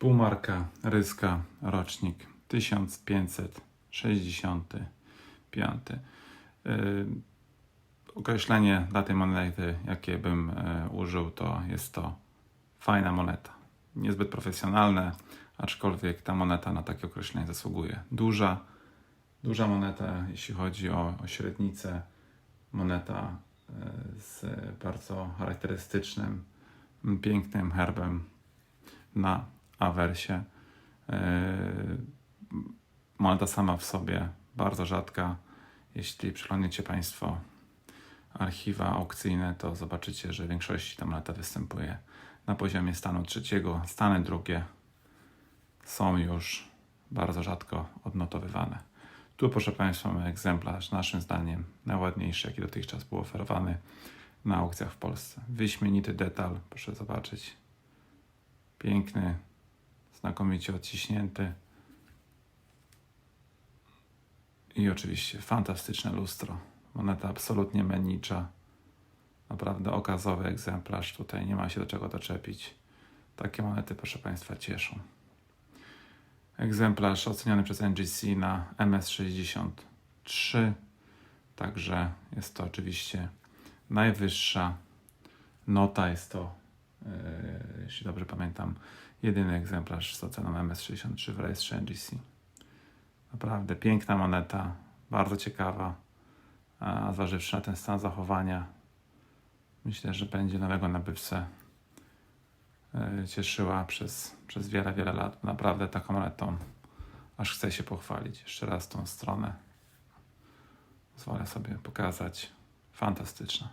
Półmarka, Ryska, rocznik 1565. Yy, określenie dla tej monety, jakie bym e, użył, to jest to fajna moneta. Niezbyt profesjonalne, aczkolwiek ta moneta na takie określenie zasługuje. Duża, duża moneta, jeśli chodzi o, o średnicę. Moneta e, z bardzo charakterystycznym, pięknym herbem na awersie. E, Moneta sama w sobie bardzo rzadka. Jeśli przeglądniecie Państwo archiwa aukcyjne, to zobaczycie, że w większości ta moneta występuje na poziomie stanu trzeciego. Stany drugie są już bardzo rzadko odnotowywane. Tu, proszę Państwa, mamy egzemplarz, naszym zdaniem najładniejszy, jaki dotychczas był oferowany na aukcjach w Polsce. Wyśmienity detal, proszę zobaczyć. Piękny, znakomicie odciśnięty. I oczywiście fantastyczne lustro. Moneta absolutnie mennicza. Naprawdę okazowy egzemplarz. Tutaj nie ma się do czego doczepić. Takie monety, proszę Państwa, cieszą. Egzemplarz oceniony przez NGC na MS63. Także jest to oczywiście najwyższa nota. Jest to, yy, jeśli dobrze pamiętam, jedyny egzemplarz z oceną MS63 w rejestrze NGC. Naprawdę piękna moneta, bardzo ciekawa. A zważywszy na ten stan zachowania, myślę, że będzie nowego nabywcę e, cieszyła przez, przez wiele, wiele lat. Naprawdę taką monetą aż chcę się pochwalić. Jeszcze raz tą stronę pozwolę sobie pokazać. Fantastyczna.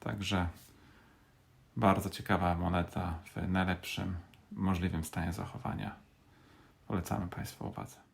Także bardzo ciekawa moneta w najlepszym możliwym stanie zachowania. Polecamy Państwu uwadze.